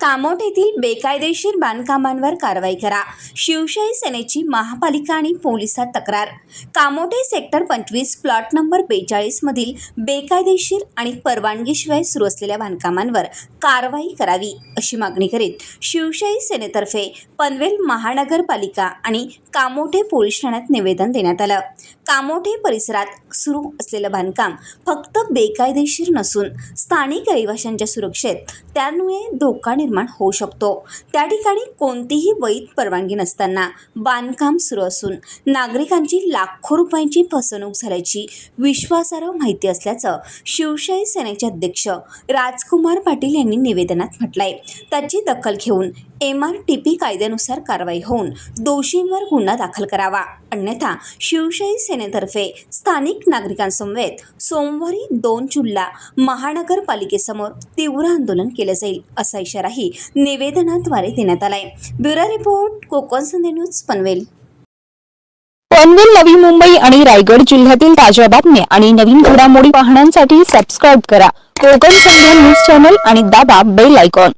कामोठ येथील बेकायदेशीर बांधकामांवर कारवाई करा. शिवशाही सेनेची महापालिका आणि पोलिसात तक्रार. कामोठे सेक्टर पंचवीस प्लॉट नंबर बेचाळीसमधील बेकायदेशीर आणि परवानगीशिवाय सुरू असलेल्या बांधकामांवर कारवाई करावी अशी मागणी करीत शिवशाही सेनेतर्फे पनवेल महानगरपालिका आणि कामोठे पोलीस ठाण्यात निवेदन देण्यात आलं. कामोठे परिसरात सुरू असलेलं बांधकाम फक्त बेकायदेशीर नसून स्थानिक रहिवाशांच्या सुरक्षेत त्यामुळे धोका निर्माण निर्माण होऊ शकतो. त्या ठिकाणी कोणतीही वैध परवानगी नसताना बांधकाम सुरू असून नागरिकांची लाखो रुपयांची फसवणूक झाल्याची विश्वासार्ह माहिती असल्याचं शिवशाही सेनेचे अध्यक्ष राजकुमार पाटील यांनी निवेदनात म्हटलंय. त्याची दखल घेऊन एम आर टी पी कायद्यानुसार कारवाई होऊन दोषींवर गुन्हा दाखल करावा. अन्यथा शिवशाही सेनेतर्फे स्थानिक नागरिकांसमवेत सोमवारी दोन जूनला महानगरपालिकेसमोर तीव्र आंदोलन केलं जाईल असा इशाराही निवेदनाद्वारे देण्यात आलाय. ब्युरो रिपोर्ट कोकण संधी न्यूज पनवेल. पनवेल नवी मुंबई आणि रायगड जिल्ह्यातील ताज्या बातम्या आणि नवीन घडामोडी पाहण्यासाठी सबस्क्राईब करा. कोकण संध्या न्यूज चॅनल आणि दाबा बेल आयकॉन.